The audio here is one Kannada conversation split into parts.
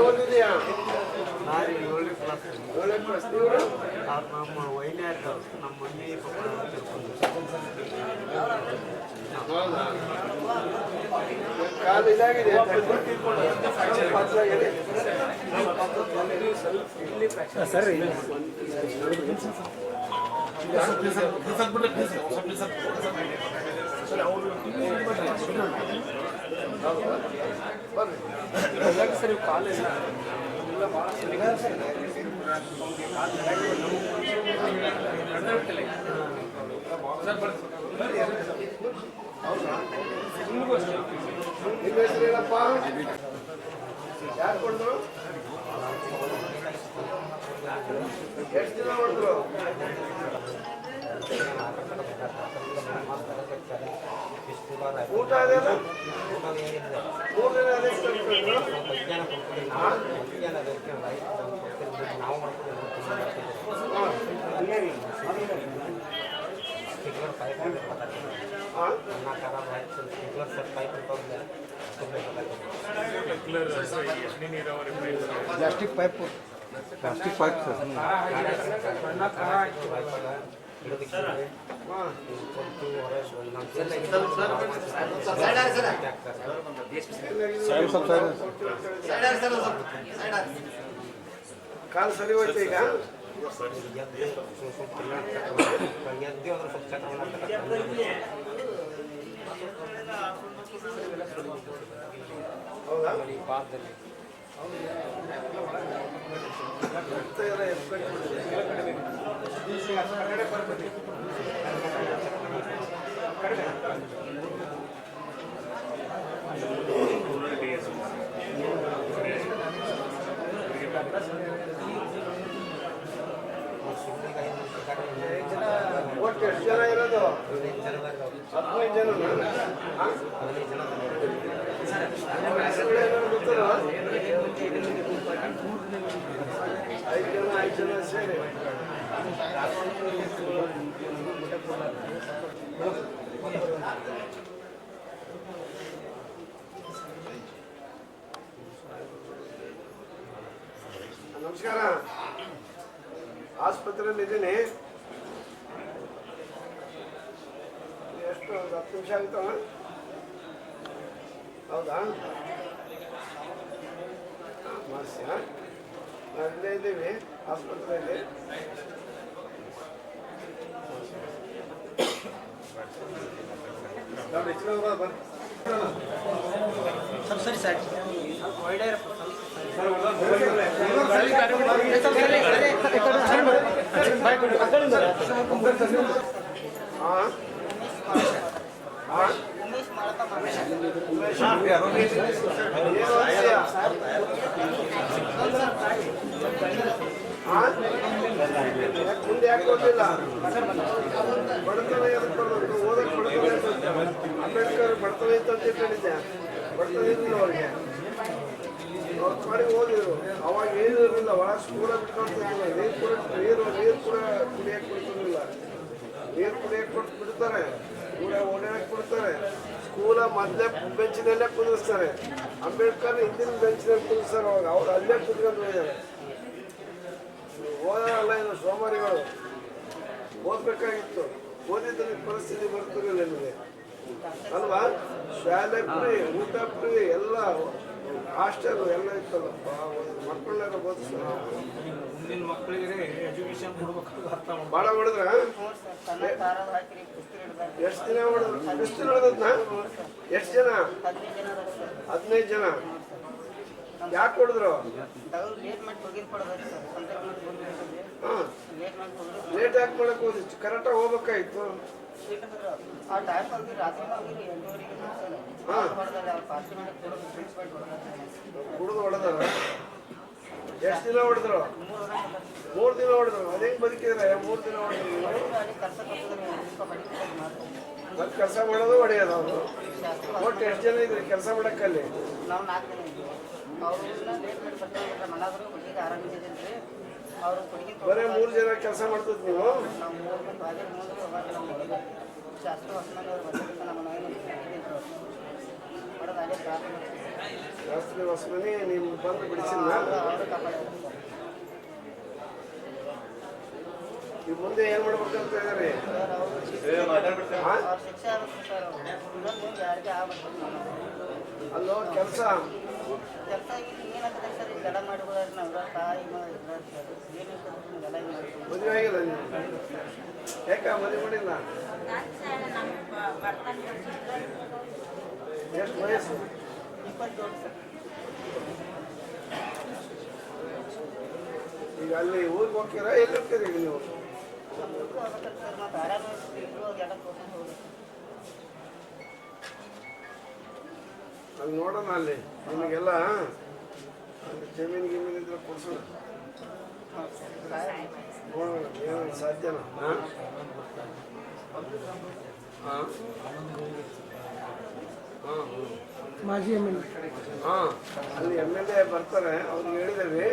ಓದಿದೆಯಾ ಒಳ್ಳೆ ಕ್ಲಾಸ್ ನೀವು ನಮ್ಮ ವೈನ್ಯಾರು ನಮ್ಮ ಮಮ್ಮಿ ಪಪ್ಪ ಹೌದಾ ಕಾಲು ಇದಾಗಿದೆ ಪತ್ಲಾಗಿದೆ. ಸರ್ ಸರಿ ಕಾಲಿಲ್ಲ ನಿಮ್ಮ ಯಾರು ಕೊಂಡ್ರು ಎಷ್ಟು ದಿನ ಹೊಡೆದ್ರು ಊಟ ಅದೆಲ್ಲ ಮೂರು ದಿನ ಅದೇ ಕಲ್ತ್ಕೊಂಡ್ರು? ಹಾ? ಹಾ. ಹಾ? Plastic pipe plastic pipe sir ಹಾ. ಕಾಲು ಸರಿ ಹೋಯ್ತು ಈಗ ಹೌದಾ. ಒಟ್ಟು ಎಷ್ಟು ಜನ ಇರೋದು. ಹದಿನೈದು ಜನ. ನಮಸ್ಕಾರ. ಆಸ್ಪತ್ರೆಯಲ್ಲಿ ಇದ್ದೀನಿ. ಎಷ್ಟು ಒಂದು ಹತ್ತು ನಿಮಿಷ ಆಗುತ್ತಲ್ಲ ಹೌದಾ? ಮಾಡಿಸಿ ನಾವು ಇಲ್ಲೇ ಇದ್ದೀವಿ ಆಸ್ಪತ್ರೆಯಲ್ಲಿ ನೋಡಿ, ಈ ಕಡೆ ಬಾ, ಬಾ. ಸರ್ ಸರಿ ಸರ್ ಹಾ? ಹಾ? ಏನು ಓದ್ತೀಯ? ಹಾ? ಯಾಕ್ ಮುಂದೆ ಯಾಕೆ ಗೊತ್ತಿಲ್ಲ ಬಡತನ ಎದಕ್ಕೆ ಬರ್ಬೇಕು ಓದಕ್ಕೆ ಬಡತನ. ಅಂಬೇಡ್ಕರ್ ಬಡತನ ಇತ್ತು ಅಂತ ಹೇಳಿದ್ದೆ ಬಡತನ ಇರಲಿಲ್ಲ ಅವ್ರಿಗೆ ಅವ್ರ ಪಾಡಿಗೆ ಓದಿದ್ರು ಅವಾಗ ಏನು ಇರಲಿಲ್ಲ ಒಳ ಸ್ಕೂಲ ಬಿಟ್ಕೊಳ್ತಿರ್ಲಿಲ್ಲ ನೀರು ಕೂಡ ನೀರು ನೀರು ಕೂಡ ಕುಡಿಯಕ್ಕೆ ಬಿಡ್ತಿರಲಿಲ್ಲ ನೀರು ಕುಡಿಯಕ್ಕೆ ಕೊಟ್ಟು ಬಿಡ್ತಾರೆ ಕೂಡ ಓಡಾಡಕ್ಕೆ ಕೊಡ್ತಾರೆ. ಸ್ಕೂಲ ಮೊದಲೇ ಬೆಂಚಿನಲ್ಲೇ ಕುದಿಸ್ತಾರೆ ಅಂಬೇಡ್ಕರ್ ಹಿಂದಿನ ಬೆಂಚಿನಲ್ಲಿ ಕುದಿಸ್ತಾರೆ ಅವಾಗ ಅವ್ರು ಅಲ್ಲೇ ಕುತ್ಕೊಂಡು ಹೋಗಿದ್ದಾರೆ ಓದಲ್ಲ ಇದು ಸೋಮಾರಿಗಳು. ಓದ್ಬೇಕಾಗಿತ್ತು. ಓದಿದ್ರೆ ಪರಿಸ್ಥಿತಿ ಬರ್ತಿರಲಿಲ್ಲ ನಿಮಗೆ. ಅಲ್ವಾ? ಶಾಲೆ ಫ್ರೀ, ಊಟ ಫ್ರೀ, ಎಲ್ಲ ಹಾಸ್ಟೆಲ್ ಎಲ್ಲ ಇತ್ತಲ್ಲ ಮಕ್ಕಳನ್ನೆಲ್ಲ ಓದಿಸ್ತಾರೆ ಮುಂದಿನ ಮಕ್ಕಳಿಗೆ ಎಜುಕೇಶನ್ ಕೊಡ್ಬೇಕು. ಅರ್ಥ ಮಾಡ್ಬೇಕು. ಭಾಳ ಹೊಡೆದ್ರ? ಎಷ್ಟು ದಿನ ಹೊಡೆದ್ರು? ಎಷ್ಟು ದಿನ ಎಷ್ಟು ಜನ? ಹದಿನೈದು ಜನ ಯಾಕೆ ಹೊಡೆದ್ರು? ಲೇಟ್ ಮಾಡಿ ಯಾಕೆ ಮಾಡಕ್ ಹೋದಿ ಕರೆಕ್ಟಾಗಿ ಹೋಗ್ಬೇಕಾಯ್ತು. ಮಾಡಿ ಕುಡಿದು ಹೊಡೆದಾರ? ಎಷ್ಟು ದಿನ ಹೊಡೆದ್ರು? ಮೂರು ದಿನ ಮೂರು ದಿನ ಹೊಡೆದ್ರು. ಅದೇ ಬದುಕಿದ್ರೆ? ಮೂರು ದಿನ ಹೊಡೆದ್ರು. ಮತ್ತೆ ಕೆಲಸ ಮಾಡೋದು ಹೊಡೆಯೋದು ಅವರು. ಒಟ್ಟು ಎಷ್ಟು ಜನ ಇದ್ರಿ ಕೆಲಸ ಮಾಡಕ್ಕಲ್ಲಿ? ನಾವು ನಾಲ್ಕು ಜನ ಹುಡುಗಿ ಬರೀ ಮೂರು ಜನ ಕೆಲಸ ಮಾಡ್ತದ್ ನೀವು? ಶಾಸ್ತ್ರ ನಮ್ಮ ಶಾಸ್ತ್ರಿ ಹೊಸಮನಿ ನೀವು ಬಂದು ಬಿಡಿಸಿಲ್ಲ. ಈ ಮುಂದೆ ಏನ್ ಮಾಡ್ಬೇಕಂತ ಇದಾರೆ ಅಲ್ಲೋ ಕೆಲಸ? ನಾವು ಮದುವೆ ಆಗಿಲ್ಲ ನೀವು? ಯಾಕ ಮದುವೆ ಮಾಡಿಲ್ಲ? ಎಷ್ಟು ವಯಸ್ಸು? ಈಗ ಅಲ್ಲಿ ಊರಿಗೆ ಹೋಗ್ತೀರಾ? ಎಲ್ಲಿ ಹೋಗ್ತೀರಿ ಈಗ ನೀವು? ಅಲ್ಲಿ ನೋಡೋಣ ಅಲ್ಲಿ. ನಿಮಗೆಲ್ಲ ಅಲ್ಲಿ ಜಮೀನು ಗಿಮೀನು ಇದ್ರೆ ಕೊಡ್ಸೋಣ. ನೋಡೋಣ ಏನು ಸಾಧ್ಯನಾ? ಹಾಂ? ಹಾಂ? ಹಾಂ ಮಾಜಿ ಎಂ ಎಲ್ ಹಾಂ, ಅಲ್ಲಿ ಎಂ ಎಲ್ ಎ ಬರ್ತಾರೆ ಅವ್ರಿಗೆ ಹೇಳಿದ್ದೇವೆ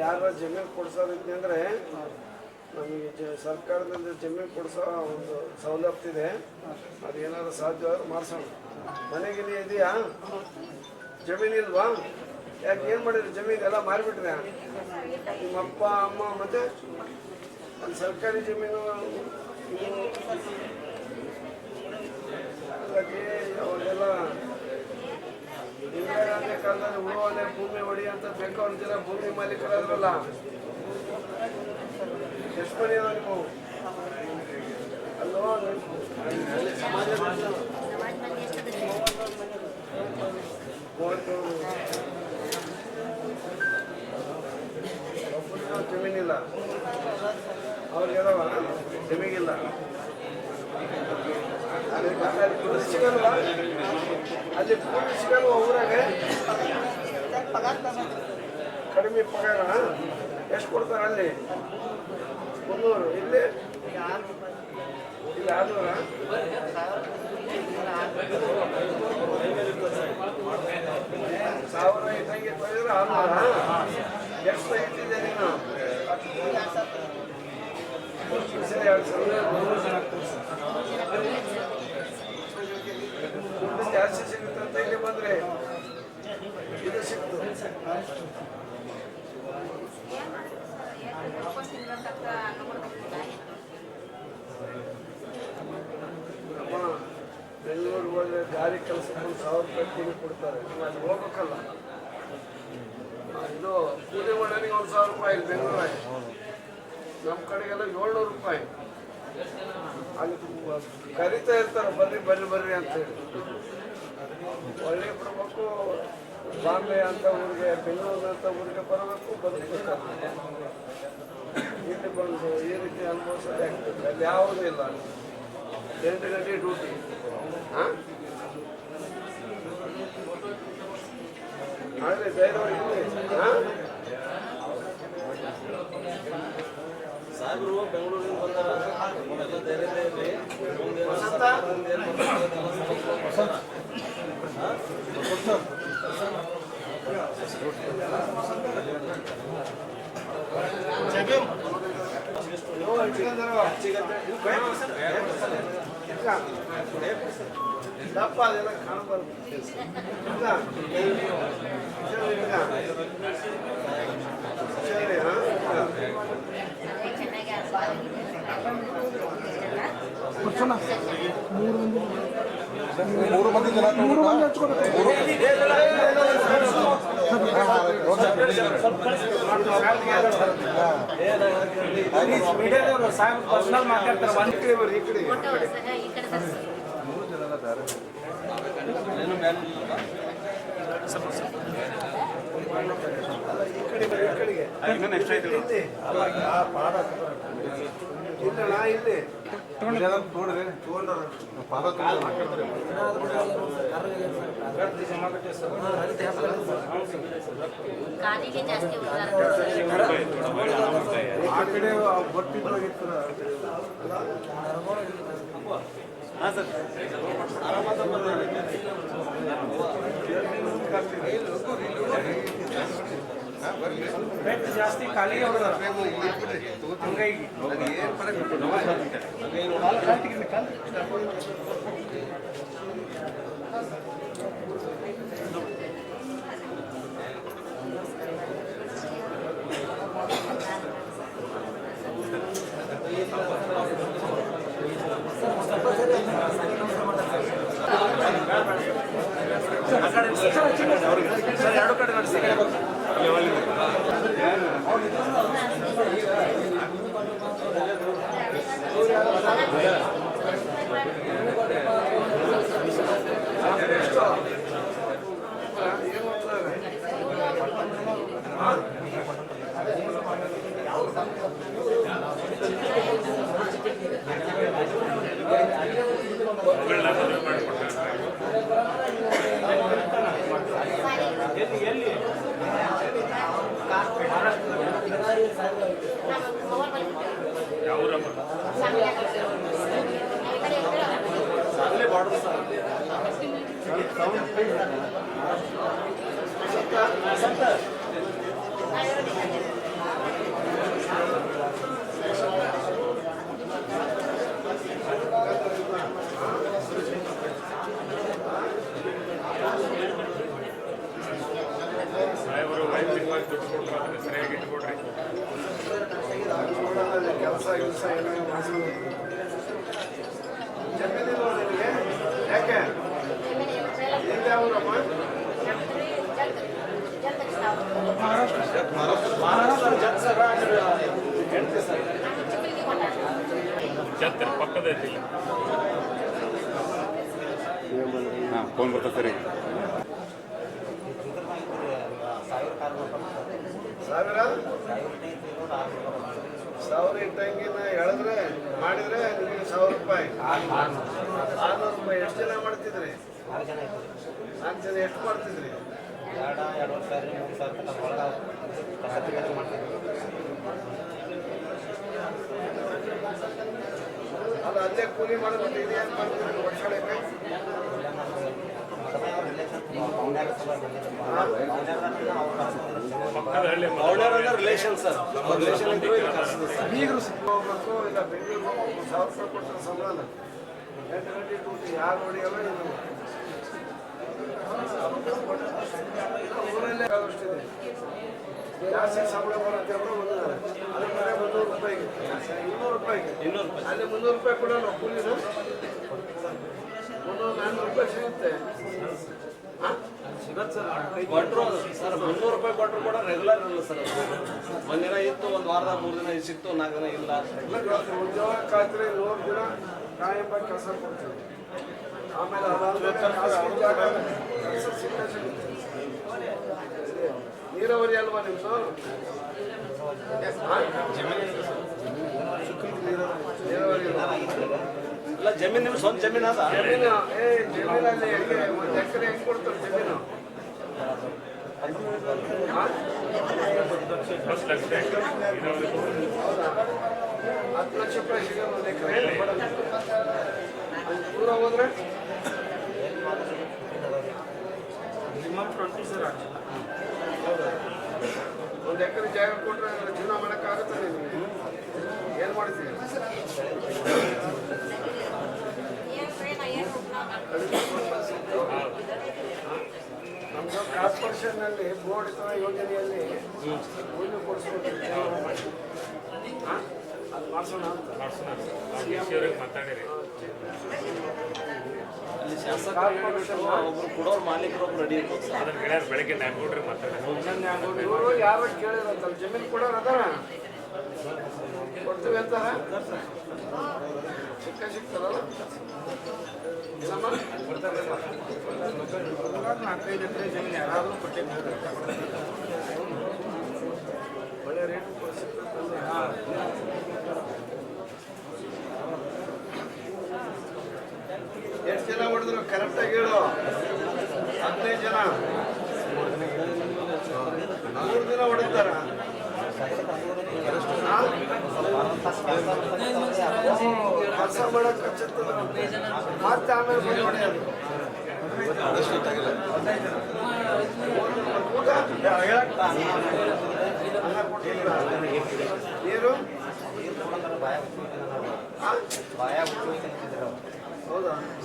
ಯಾರ ಜಮೀನು ಕೊಡ್ಸೋದಿದ್ದೆ ಅಂದರೆ, ನಮಗೆ ಜ, ಸರ್ಕಾರದಿಂದ ಜಮೀನು ಕೊಡಿಸೋ ಒಂದು ಸವಲತ್ತಿದೆ ಅದೇನಾದ್ರು ಸಾಧ್ಯ ಮಾಡಿಸೋಣ. ಮನೆಗಿನ ಇದೆಯಾ? ಜಮೀನು ಇಲ್ವಾ? ಯಾಕೆ, ಏನು ಮಾಡಿದ್ರು ಜಮೀನು? ಎಲ್ಲ ಮಾರಿಬಿಟ್ರೆ? ನಿಮ್ಮ ಅಪ್ಪ ಅಮ್ಮ, ಮತ್ತೆ? ಸರ್ಕಾರಿ ಜಮೀನು ನೀವು ಹಾಗಾಗಿ ಅವಾಗೆಲ್ಲ ಇಂದಿರಾ ಗಾಂಧಿ ಕಾಲದಲ್ಲಿ ಉಳುವನೆ ಭೂಮಿ ಹೊಡಿ ಅಂತ ಬೇಕಾದ ಜನ ಭೂಮಿ ಮಾಲೀಕರಾದ್ರಲ್ಲ? ಎಷ್ಟು ಮನೆ ಅದ ನೀವು? ಅಲ್ಲೋ ಜಮೀನಿಲ್ಲ. ಅವ್ರಿಗೆ ಅದಾವ ಜಮೀನಿಲ್ಲ. ಅಲ್ಲಿ ಸಿಗಲ್ವಾ ಅಲ್ಲಿ ಕೂಲಿ ಸಿಗಲ್ವಾ ಊರಾಗ ಕಡಿಮೆ ಪಗಾರ ಎಷ್ಟು ಕೊಡ್ತಾರೆ ಅಲ್ಲಿ? ಮುನ್ನೂರು. ಇಲ್ಲಿ? ಇಲ್ಲಿ ಆರ್ನೂರ? ಸಾವಿರ ಇದ್ದಂಗೆ ತೊಳೆದ್ರೆ ಆರ್ನೂರ ಎಷ್ಟು ತೆಗಿತಿದ್ದೆ ನೀನು? ಎರಡು ಸಾವಿರ ಜಾಸ್ತಿ ಸಿಗುತ್ತೆ ಅಂತ ಇಲ್ಲಿ ಬಂದ್ರೆ ಇದು ಸಿಕ್ತು. ಅಮ್ಮ ಬೆಂಗಳೂರಿಗೆ ಹೋದ್ರೆ ಗಾಡಿ ಕೆಲಸಕ್ಕೆ ಸಾವಿರ ರೂಪಾಯಿ ತಿಂಗಳು ಕೊಡ್ತಾರೆ. ಅಲ್ಲಿ ಹೋಗ್ಬೇಕಲ್ಲ. ಇದು ಕೂಲಿ ಮಾಡೋನಿಗೆ ಒಂದು ಸಾವಿರ ರೂಪಾಯಿ, ಬೆಂಗಳೂರಾಗ. ನಮ್ಮ ಕಡೆಗೆಲ್ಲ ಏಳ್ನೂರು ರೂಪಾಯಿ. ಅಲ್ಲಿ ಕರಿತಾ ಇರ್ತಾರೆ, ಬರ್ರಿ ಬರ್ರಿ ಬರ್ರಿ ಅಂತ ಹೇಳಿ. ಒಳ್ಳೆ ಬಿಡ್ಬೇಕು ಬಾಂಬೆ ಅಂತ ಊರಿಗೆ, ಬೆಂಗಳೂರು ಅಂತ ಊರಿಗೆ ಬರಬೇಕು ಬದುಕಬೇಕು ಇಲ್ಲಿ ಬಂದು ಈ ರೀತಿ ಅನುಭವಿಸೋದೇ ಆಗ್ತದೆ. ಅಲ್ಲಿ ಯಾವುದೂ ಇಲ್ಲ. ಎಂಟು ಗಂಟೆ ಡ್ಯೂಟಿ ಹಾಂ? ಆಗಲಿ ಧೈರ್ಯವಾಗಿ ಹಾಂ? ಸಾಹೇಬರು ಬೆಂಗಳೂರಿಂದ ಬಂದಾರ ಎಲ್ಲ ಧೈರ್ಯದೇ ಇರ್ಲಿ. ದಪ್ಪ ಅದೆಲ್ಲ ಕಾಣಬಾರ್ದು ಇಲ್ಲ ಮೂರು ಮಂದಿ ಜನ ಮೂರು ಮಂದಿ ಹಚ್ಕೋಬೇಕು ಸಾಹೇಬ್ ಪರ್ಸನಲ್ ಮಾತಾಡ್ತಾರೆ ಈ ಕಡೆ ಬರ್ರಿ ಈ ಕಡೆ ಇಲ್ಲ. ಅಲ್ಲ, ಈ ಕಡೆ ಈ ಕಡೆಗೆ. ಸರ್ ಕಾಲಿಗೆ ಜಾಸ್ತಿ ಆ ಕಡೆ ಬಟ್ಟಿದ್ದಾಗಿತ್ತು ಬೆಟ್ ಜಾಸ್ತಿ ಖಾಲಿ ಹಂಗಾಗಿ. ನೋಡೋಣ ಕೆಲಸ ಕೆಲಸ ಏನೋ ಮಾಡಿಸ್ಕೊಂಡು ಜಮೀನಿಲ್ಲ ನಿನಗೆ ಯಾಕೆ? ಎಲ್ಲಿ ಯಾವೂರಮ್ಮ ಮಹಾರಾಷ್ಟ್ರ ಜತ್ ಸರ ಹೇಳ್ತೀವಿ ಸರ್ ಛತ್ರ ಪಕ್ಕದ ಫೋನ್ ಬರ್ತದೆ ಸರಿ. ಸಾವಿರ ಸಾವಿರ ಇಟ್ಟಂಗಿನ ಎಳೆದ್ರೆ ಮಾಡಿದ್ರೆ ನಿಮಗೆ ಸಾವಿರ ರೂಪಾಯಿ ಆರ್ನೂರು ರೂಪಾಯಿ ಎಷ್ಟು ಜನ ಮಾಡ್ತಿದ್ರಿ ನಾಲ್ಕು ಜನ ಎಷ್ಟು ಮಾಡ್ತಿದ್ರಿ ಎರಡು ಎರಡುವರೆ ಸಾವಿರ ಮೂರು ಸಾವಿರ ಅದು ಅಲ್ಲೇ ಕೂಲಿ ಮಾಡಿಬಿಟ್ಟು ಇದೇನು ಮಾಡ್ತಿದ್ರಿ ವರ್ಷಕ್ಕೆ ರಿಲೇಷನ್ ಸರ್ ಇಲ್ಲಿ ಕಳ್ಸಿದ್ರು ಸರ್ ಬೀಗರು ಹೋಗ್ಬೇಕು ಇಲ್ಲ ಬೆಂಗಳೂರು ಹೋಗ್ಬೇಕು ಸಾವಿರ ರೂಪಾಯಿ ಕೊಟ್ಟರೆ ಸಂಬಳ ಎಂಟು ಗಂಟೆ ಡ್ಯೂಟಿ ಯಾರು ಹೊಡಿಯಲ್ಲ ಏನು ಊರಲ್ಲೇ ಆಗೋಷ್ಟಿದೆ. ಜಾಸ್ತಿ ಸಂಬಳ ಬರುತ್ತೆ ಅಂದ್ರೆ ಒಂದು ಅದ್ರ ಮೇಲೆ ಮುನ್ನೂರು ರೂಪಾಯಿಗೆ ಇನ್ನೂರು ರೂಪಾಯಿಗೆ ಇನ್ನೂರು ರೂಪಾಯಿ ಅಲ್ಲಿ ಮುನ್ನೂರು ರೂಪಾಯಿ ಕೂಡ ನಾವು ಕೂಲಿನ ಮುನ್ನೂರು ನಾನ್ನೂರು ರೂಪಾಯಿ ಸಿಗುತ್ತೆ. ಹಾಂ ಸಿಗತ್ತೆ ಸರ್ ಕೊಟ್ಟರು ಸರ್ ಮುನ್ನೂರು ರೂಪಾಯಿ ಕೊಟ್ಟರು ಕೂಡ ರೆಗ್ಯುಲರ್ ಸರ್. ಒಂದಿನ ಇತ್ತು ಒಂದು ವಾರದ ಮೂರು ದಿನ ಸಿಕ್ತು ನಾಲ್ಕು ದಿನ ಇಲ್ಲ. ಉದ್ಯೋಗ ಖಾತ್ರಿ ನೂರು ದಿನ ಕಾಯಂಬ ಕೆಲಸ ಕೊಡ್ತೀವಿ. ಆಮೇಲೆ ಕೆಲಸ ನೀರಾವರಿ ಅಲ್ವಾ ನಿಮ್ದು ನೀರಾವರಿ ಇಲ್ಲ. ಇಲ್ಲ ಜಮೀನು ನಿಮ್ಗೆ ಸ್ವಂತ ಜಮೀನು ಅದ ಜಮೀನು ಏ ಜಮೀನಲ್ಲಿ ಹೆಂಗೆ ಒಂದು ಎಕರೆ ಹೆಂಗೆ ಕೊಡ್ತಾರೆ ಜಮೀನು? ಹತ್ತು ಲಕ್ಷ ರೂಪಾಯಿ ಸಿಗೋದು ಒಂದು ಎಕರೆ ಅಲ್ಲಿ ದೂರ ಹೋದ್ರೆ? ಮಿನಿಮಮ್ ಟ್ವೆಂಟಿ ಸರ್ ಒಂದು ಎಕರೆ ಜಾಗ ಕೊಟ್ಟರೆ ಜೀವನ ಮಾಡೋಕ್ಕಾಗುತ್ತೆ ನಿಮಗೆ ಏನು ಮಾಡ್ತೀವಿ ನಮ್ದು ಕಾರ್ಪೊರೇಷನ್ನಲ್ಲಿ ಬೋರ್ಡ್ ಯೋಜನೆಯಲ್ಲಿ ಭೂಮಿ ಮಾತಾಡಿರಿ. ಅಲ್ಲಿ ಶಾಸಕ ಒಬ್ರು ಕೊಡೋರು ಮಾಲೀಕರು ಒಬ್ರು ರೆಡಿ ಇರ್ಬೋದು. ಸರ್ ಅದನ್ನ ಗೆಳೆಯರು ಬೆಳಗ್ಗೆ ನಾಲ್ಕು ಮಾತಾಡಿ ಇವರು ಯಾರು ಕೇಳಿರಂತಲ್ಲ ಜಮೀನು ಕೊಡೋರು ಅದಾರ? ಕೊಡ್ತೀವಿ ಅಂತಾರ? ಚಿಕ್ಕ ಸಿಗ್ತಾರಲ್ಲ ಏನಮ್ಮ? ನಾಲ್ಕೈದು ಎಕರೆ ಜಮೀನು ಯಾರಾದರೂ ಕೊಟ್ಟಿರ್ತಾರೆ. ಒಳ್ಳೆ ರೇಟ್ ಸಿಗ್ತದೆ ಎಷ್ಟು ಜನ ಹೊಡೆದ್ರು ಕರೆಕ್ಟಾಗಿ ಹೇಳು. ಹದಿನೈದು ಜನ. ಮೂರು ದಿನ ಹೊಡಿತಾರ. ಕೆಲಸ ಮಾಡಕ್ ಮತ್ತೆ ಆಮೇಲೆ ಬಂದು ಹೊಡೆಯೋದು ನೀರು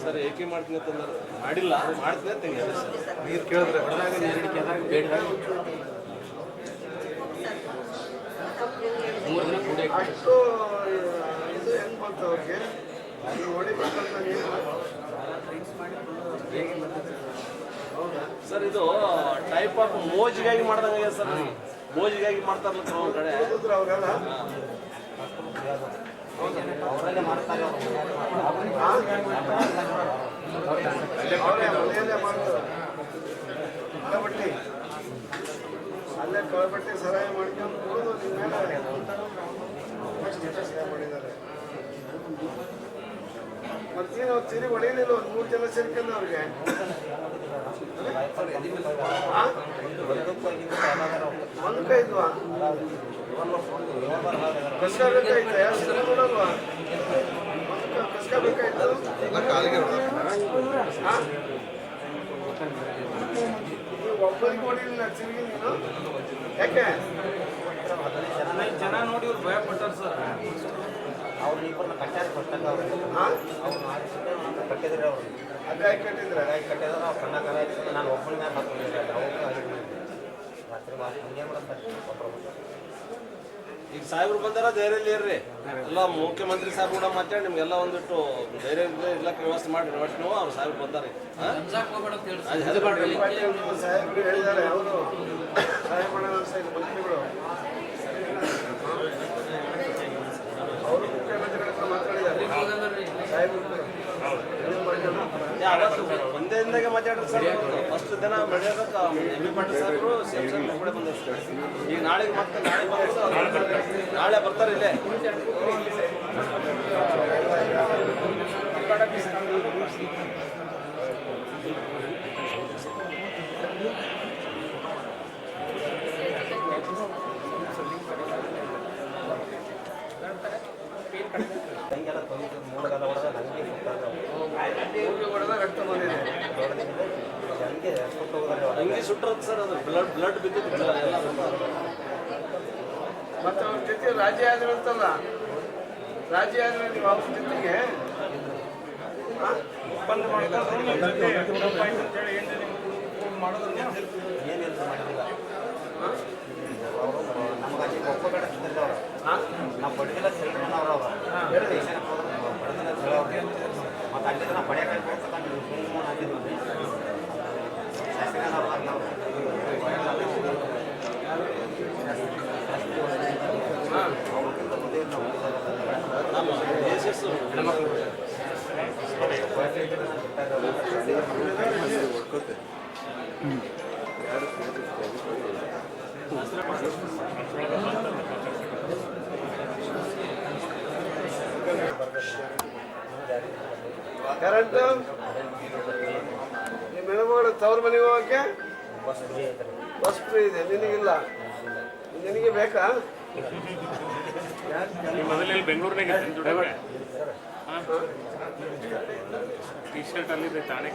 ಸರ್ ಏಕೆ ಮಾಡ್ತೀನಿ ಅಂತಂದ್ರೆ ಮಾಡಿಲ್ಲ ಮಾಡ್ತೀನಿ ಅಂತ ಸರ್ ನೀರು ಕೇಳಿದ್ರೆ ಅಷ್ಟು ಇದು ಹೆಂಗ್ ಬಂತು ಅವ್ರಿಗೆ? ನೀವು ಹೊಡಿಬೇಕಂತ ಸರ್ ಇದು ಟೈಪ್ ಆಫ್ ಮೋಜಿಗಾಗಿ ಮಾಡ್ದಂಗೆ ಸರ್. ಮೋಜಿಗಾಗಿ ಮಾಡ್ತಾರಲ್ಲ ಸರ್ ಒಂದ್ ಕಡೆ. ಅವ್ರೆಲ್ಲ ಕಳಬಟ್ಟಿ ಅಲ್ಲೇ ಕಳಬಟ್ಟಿ ಸರಾಯಿ ಮಾಡ್ಕೊಂಡು ನಿಮ್ಮ ಮೇಲೆ ಮಾಡಿದ್ದಾರೆ ಮತ್ತೇನು ಅವ್ರು ತಿರುಗಿ ಹೊಡೆಯಲಿಲ್ಲ ಒಂದು ಮೂರು ಜನ ಸೇರ್ಕೊಂಡು ಅವ್ರಿಗೆ? ಒಂದು ಕೈ ಇದ್ವಾ ಕಷ್ಟ ಬೇಕಾಯ್ತಾ? ಸರಿ ನೋಡಲ್ವಾ? ಕಷ್ಟ ಬೇಕಾಯ್ತು? ಒಬ್ಬರಿಗೆ ಹೊಡಿಲಿಲ್ಲ ತಿರುಗಿ ನೀನು? ಯಾಕೆ? ಜನ ನೋಡಿ ಅವ್ರು ಭಯ ಪಟ್ಟಾರ ಸರ್. ಈಗ ಸಾಹೇಬ್ರು ಬಂದಾರ ಧೈರ್ಯಲ್ಲಿ ಇರ್ರಿ. ಎಲ್ಲ ಮುಖ್ಯಮಂತ್ರಿ ಸಾಹೇಬ್ ಕೂಡ ಮಾತಾಡಿ ನಿಮ್ಗೆಲ್ಲ ಒಂದಿಟ್ಟು ಧೈರ್ಯ ಇರ್ಲಕ್ಕೆ ವ್ಯವಸ್ಥೆ ಮಾಡಿ ಒಟ್ಟು ನೀವು ಅವ್ರು ಸಾಹೇಬ್ರು ಬಂದಾರೆ. ಸಾಹೇಬ್ರು ಹೇಳಿದ್ದಾರೆ ಅವರು. ಸಹಾಯ ಮಾಡೋಣ ಸಹ ಮಂತ್ರಿಗಳು ಅವರು ಮುಖ್ಯಮಂತ್ರಿಗಳ ಹತ್ರ ಮಾತಾಡಿದ್ದಾರೆ ಸಾಹೇಬ್ರು ಏನ್ ಮಾಡಿದ್ರು? ಏ, ಅವತ್ತು ಒಂದೇ ದಿನದಾಗೆ ಫಸ್ಟ್ ಬೆಳೆಯೋದಕ್ಕೆ ಈಗ ನಾಳೆಗೆ ಮತ್ತೆ ನಾಳೆ ಬರ್ತಾರೆ ಇಲ್ಲೇ. ತೊಯ್ದು ಮೂಳೆಗೆಲ್ಲ ಹೊಡೆದ ನನಗೆ ಸುಟ್ಟಾಗ ಊರಿಗೆ ಹೊಡೆದ ರಕ್ತ ಬಂದಿದೆ ನನಗೆ ಸುಟ್ಟು ಹೋಗೋದ್ರೆ ಸರ್ ಅದು ಬ್ಲಡ್ ಬ್ಲಡ್ ಬಿದ್ದಿದ್ದು ಎಲ್ಲ ಮತ್ತೆ ಅವ್ರ ಜೊತೆ ರಾಜಿ ಆದ್ರೆ ಅಂತಲ್ಲ ರಾಜಿ ಆದ್ರೆ ನೀವು ಅವ್ರ ಜೊತೆಗೆ ಮಾಡೋದನ್ನ ಏನಿಲ್ಲ ಮಾಡಿಲ್ಲ ಅವರು ನಮ್ಗೆ ಅಲ್ಲಿ ನಾವು ಬಡ್ದಿಲ್ಲ ತಿಳ್ಕೊಂಡವ್ರು ಅವರು ಸ್ಟೇಷನ್ಗೆ ಹೋದ್ರೆ ಬಡ್ದಿಲ್ಲ ತಿಳೋರು ಮತ್ತು ಅಲ್ಲಿ ನಾವು ಪಡೆಯಕ್ಕೆ ಹೋಗ್ತಕ್ಕಂಥ ಸುಮ್ಮನೆ ಹಾಕಿದ್ವಿ ಶಾಸಕನವ್ರು ಆಗ್ಲವ್ರು. ಅವ್ರಿಗಿಂತ ಮುಂದೆ ನಾವು ನಮ್ಮ ದೇಶ ಕರೆಂಟ್? ನಿಮ್ಮ ಹೆಣ್ಮಗಳು ತವ್ರ ಮನೆಗೆ ಹೋಗಕ್ಕೆ? ಬಸ್ ಫ್ರೀ ಇದೆ ನಿನಗಿಲ್ಲ? ನಿನಗೆ ಬೇಕಾ? ಟಿ ಶರ್ಟ್ ಅಲ್ಲಿ ತಾನೇ